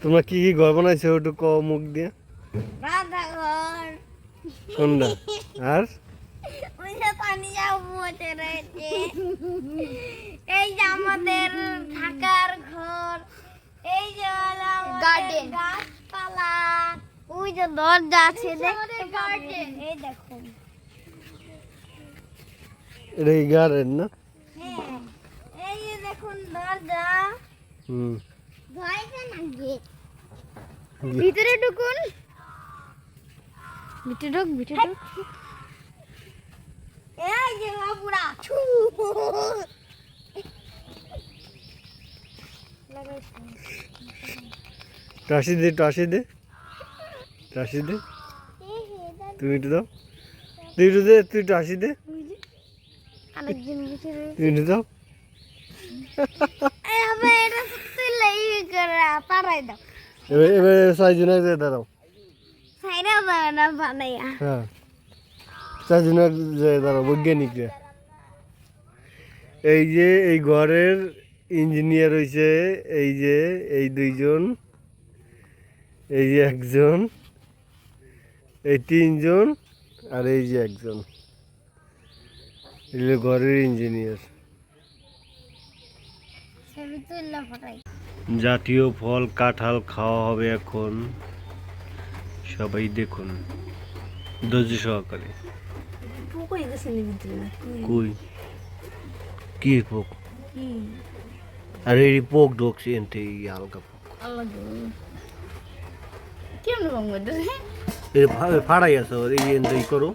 তোমরা কি কি ঘর বানাইছো একটু ক মুখ দিয়ে? আর? পানি রয়েছে এই যে আমাদের থাকার ঘর এই যে গার্ডেন গাছপালা ওই যে দরজা আছে দেখতে গার্ডেন এই দেখুন এটা গার্ডেন না হ্যাঁ এই যে দেখুন দরজা হুম। ভিতরে ঢুকুন। ভিতরে ঢুক ভিতরে ঢুক। এই যে বাবুরা ছু। টাসি দে টাসি দে। টাসি দে। তুমি একটু দাও। তুই একটু দে তুই টাসি দে। তুই একটু দাও এই হবে এটা সত্যি লেই করে পারাই দাও এবার এবার এক জায়গায় দাঁড়াও সাইরা বানাইয়া। হ্যাঁ। জায়গায় দাঁড়াও বৈজ্ঞানিকরা এই যে এই ঘরের ইঞ্জিনিয়ার হয়েছে এই যে এই দুইজন এই যে একজন এই তিনজন আর এই যে একজন। এগুলো ঘরের ইঞ্জিনিয়ার জাতীয় ফল কাঁঠাল খাওয়া হবে এখন। সবাই দেখুন। ধৈর্য সহকারে। কই? কি পোক আর এই পোক ঢুকছে এনতে হালকা পোক। ফা- ফাড়াই আছে এই এনতে করো।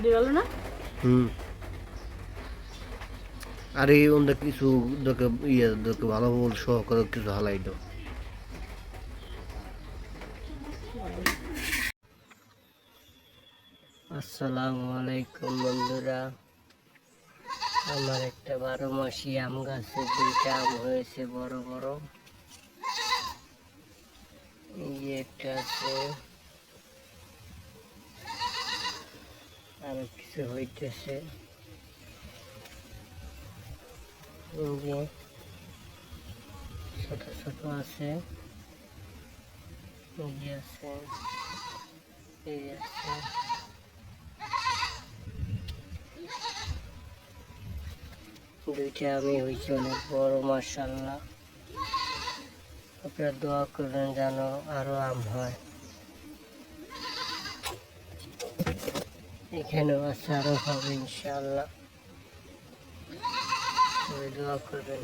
ফিরে গেল না? হুম। আর এই ওদের কিছু ইয়ে ভালো বল সহকারে কিছু হালাই দাও। আসসালামু আলাইকুম বন্ধুরা। আমার একটা বারো মাসি আম গাছে দুইটা আম হয়েছে বড় বড়। এই একটা আছে। আরও কিছু হইতেছে। ছোট ছোট আছে। আছে, এই আছে। দুইটা আমি হয়েছি অনেক বড় মার্শাল্লাহ আপনারা দোয়া করবেন যেন আরও আম হয়। এখানেও আছে আরও হবে ইনশাল্লাহ দোয়া করবেন।